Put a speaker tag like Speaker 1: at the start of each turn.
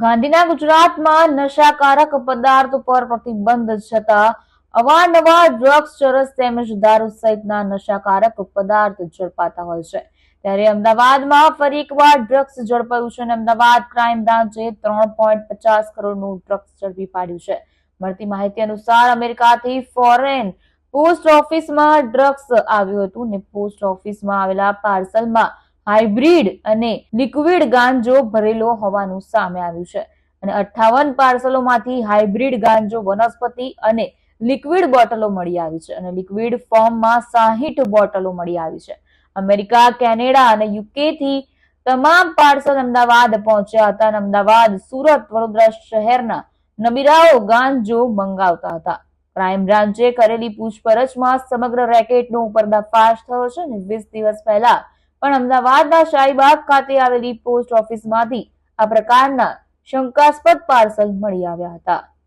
Speaker 1: ગાંધીના ગુજરાતમાં નશાકારક પદાર્થ પર પ્રતિબંધ છતાં અવારનવાર ડ્રગ્સ, ચરસ તેમજ દારૂ સહિતના નશાકારક પદાર્થ ઝડપાતા હોય છે. ત્યારે અમદાવાદમાં ફરી એકવાર ડ્રગ્સ ઝડપાયું છે અને અમદાવાદ ક્રાઇમ બ્રાન્ચે ત્રણ પોઈન્ટ પચાસ કરોડનું ડ્રગ્સ ઝડપી પાડ્યું છે. મળતી માહિતી અનુસાર અમેરિકાથી ફોરેન પોસ્ટ ઓફિસમાં ડ્રગ્સ આવ્યું હતું ને પોસ્ટ ઓફિસમાં આવેલા પાર્સલમાં હાઇબ્રિડ અને લિક્વિડ ગાંજો ભરેલો હોવાનું સામે આવ્યું છે. અને અઠ્ઠાવન પાર્સલોમાંથી હાઇબ્રિડ ગાંજો વનસ્પતિ અને લિક્વિડ બોટલો મળી આવી છે. અને લિક્વિડ ફોર્મમાં સાહીઠ બોટલો મળી આવી છે. અમેરિકા, કેનેડા અને યુકેથી તમામ પાર્સલ અમદાવાદ પહોંચ્યા હતા અને અમદાવાદ, સુરત, વડોદરા શહેરના નબીરાઓ ગાંજો મંગાવતા હતા. ક્રાઇમ બ્રાન્ચે કરેલી પૂછપરછમાં સમગ્ર રેકેટનો પર્દાફાશ થયો છે અને વીસ દિવસ પહેલા પણ અમદાવાદના શાહીબાગ ખાતે આવેલી પોસ્ટ ઓફિસમાંથી આ પ્રકારના શંકાસ્પદ પાર્સલ મળી આવ્યા હતા.